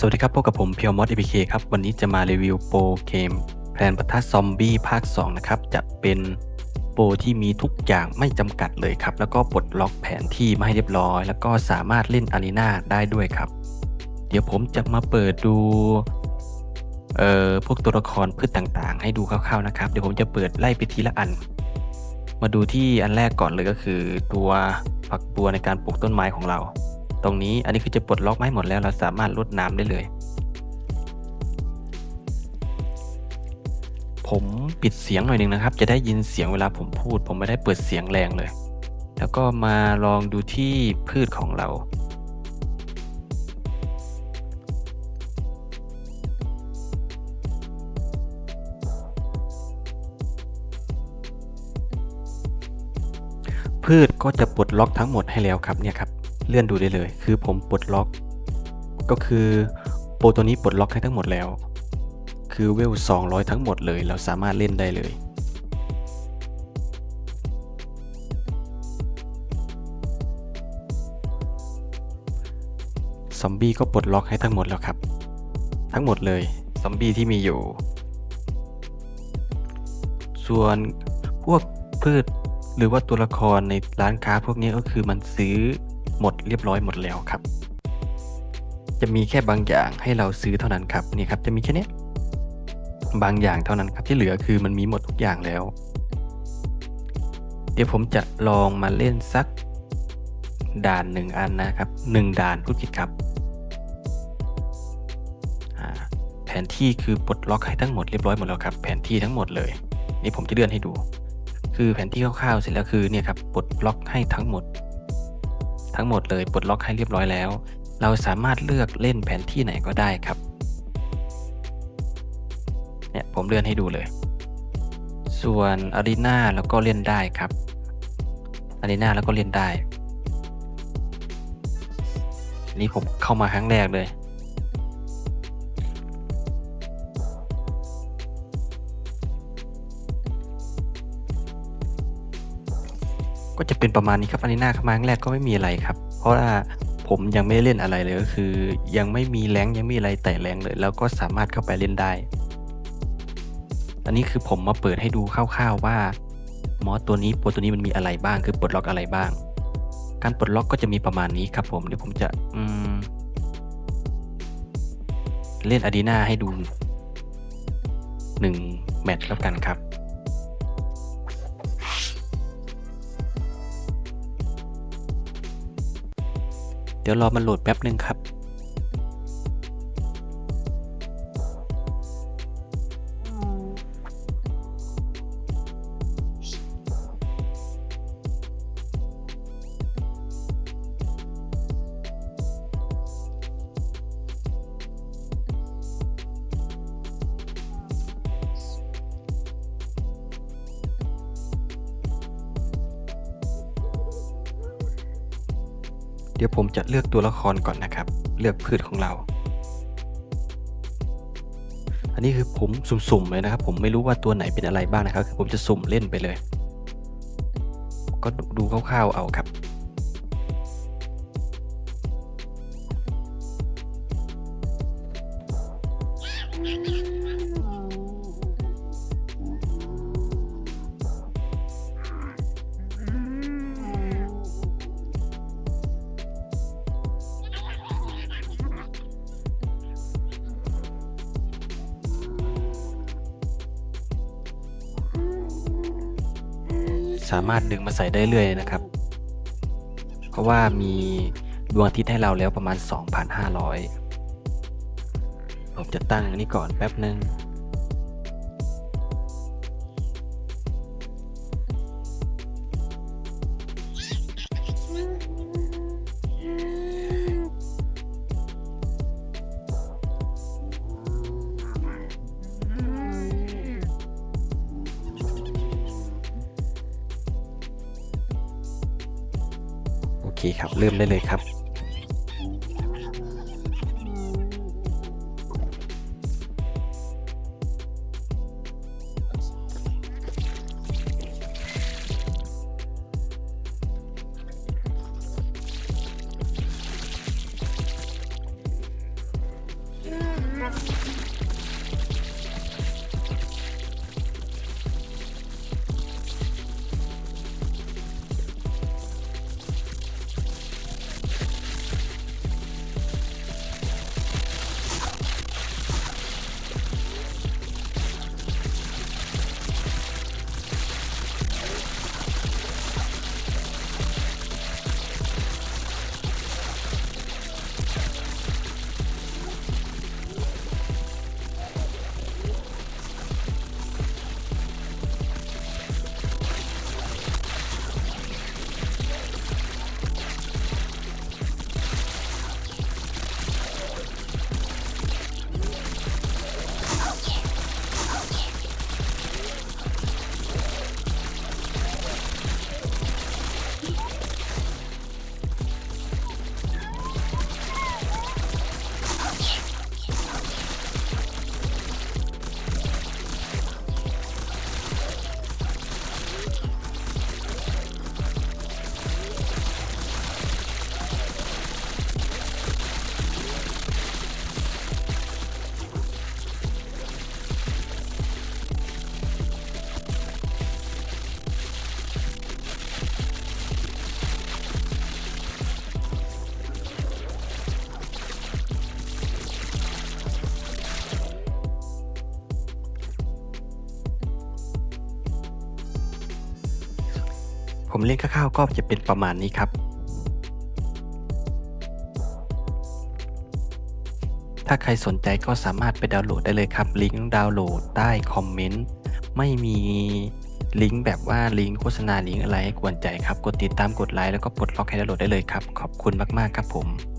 สวัสดีครับพบกับผมเพียวมอส APK คครับ วันนี้จะมารีวิวโปรเกมแพลนปะทะซอมบี้ภาค 2 นะครับ จะเป็นโปรที่มีทุกอย่างไม่จำกัดเลยครับ แล้วก็ปลดล็อกแผนที่มาให้เรียบร้อย แล้วก็สามารถเล่นอารีนาได้ด้วยครับ เดี๋ยวผมจะมาเปิดดูเอ่อพวกตัวละครพืชต่างๆ ให้ดูคร่าวๆนะครับ เดี๋ยวผมจะเปิดไล่ไปทีละอัน มาดูที่อันแรกก่อนเลยก็คือ ตัวฝักบัวในการปลูกต้นไม้ของเรา ตรงนี้อันนี้คือจะปลดล็อกไม้หมดแล้วเราสามารถลดน้ำได้เลย ผมปิดเสียงหน่อยหนึ่งนะครับ จะได้ยินเสียงเวลาผมพูด ผมไม่ได้เปิดเสียงแรงเลย แล้วก็มาลองดูที่พืชของเราพืชก็จะปลดล็อกทั้งหมดให้แล้วครับเนี่ยครับ เลื่อนดูได้เลย คือผมปลดล็อก ก็คือโปรตัวนี้ปลดล็อกให้ทั้งหมดแล้ว คือเวล 200 ทั้งหมดเลย เราสามารถเล่นได้เลย ซอมบี้ก็ปลดล็อกให้ทั้งหมดแล้วครับ ทั้งหมดเลย ซอมบี้ที่มีอยู่ ส่วนพวกพืชหรือว่าตัวละครในร้านค้าพวกนี้ก็คือมันซื้อ หมดเรียบร้อยหมดแล้วครับ จะมีแค่บางอย่างให้เราซื้อเท่านั้นครับนี่ครับจะมีแค่นี้บางอย่างเท่านั้นครับที่เหลือคือมันมีหมดทุกอย่างแล้ว เดี๋ยวผมจะลองมาเล่นสักด่านหนึ่งอันนะครับหนึ่งด่านพูดผิดครับแผนที่คือปลดล็อกให้ทั้งหมดเรียบร้อยหมดแล้วครับ แผนที่ทั้งหมดเลย นี่ผมจะเลื่อนให้ดู คือแผนที่คร่าวๆเสร็จแล้วคือเนี่ยครับปลดล็อกให้ทั้งหมด ทั้งหมดเลยปลดล็อกให้เรียบร้อยแล้ว เราสามารถเลือกเล่นแผนที่ไหนก็ได้ครับ เนี่ยผมเลื่อนให้ดูเลย ส่วนอารีนาแล้วก็เล่นได้ครับอารีนาแล้วก็เล่นได้ นี่ผมเข้ามาครั้งแรกเลย ก็จะเป็นประมาณนี้ครับอารีนาเข้าครั้งแรกก็ไม่มีอะไรครับ เพราะว่าผมยังไม่ได้เล่นอะไรเลยก็คือ ยังไม่มีแรงยังไม่มีอะไรแต่แรงเลย แล้วก็สามารถเข้าไปเล่นได้ อันนี้คือผมมาเปิดให้ดูคร่าวๆว่ามอสตัวนี้โปรตัวนี้มันมีอะไรบ้างคือปลดล็อกอะไรบ้าง การปลดล็อกก็จะมีประมาณนี้ครับผมเดี๋ยวผมจะอืมเล่นอารีนาให้ดูหนึ่งแมตช์แล้วกันครับ ดี๋ยวรอมันโหลดแป๊บหนึ่งครับ เดี๋ยวผมจะเลือกตัวละครก่อนนะครับ เลือกพืชของเรา อันนี้คือผมสุ่มๆเลยนะครับ ผมไม่รู้ว่าตัวไหนเป็นอะไรบ้างนะครับ ผมจะสุ่มเล่นไปเลย ก็ดูคร่าวๆเอาครับ สามารถดึงมาใส่ได้เรื่อยนะครับ เพราะว่ามีดวงอาทิตย์ให้เราแล้วประมาณ 2,500 ผมจะตั้งอันนี้ก่อนแป๊บหนึ่ง เคครับ เริ่มได้เลยครับ ผมเล่นคร่าวๆก็จะเป็นประมาณนี้ครับ ถ้าใครสนใจก็สามารถไปดาวน์โหลดได้เลยครับ ลิงก์ดาวน์โหลดใต้คอมเมนต์ ไม่มีลิงก์แบบว่าลิงก์โฆษณาลิงก์อะไรให้กวนใจครับ กดติดตามกดไลค์แล้วก็กดล็อกให้ดาวน์โหลดได้เลยครับ ขอบคุณมากๆครับผม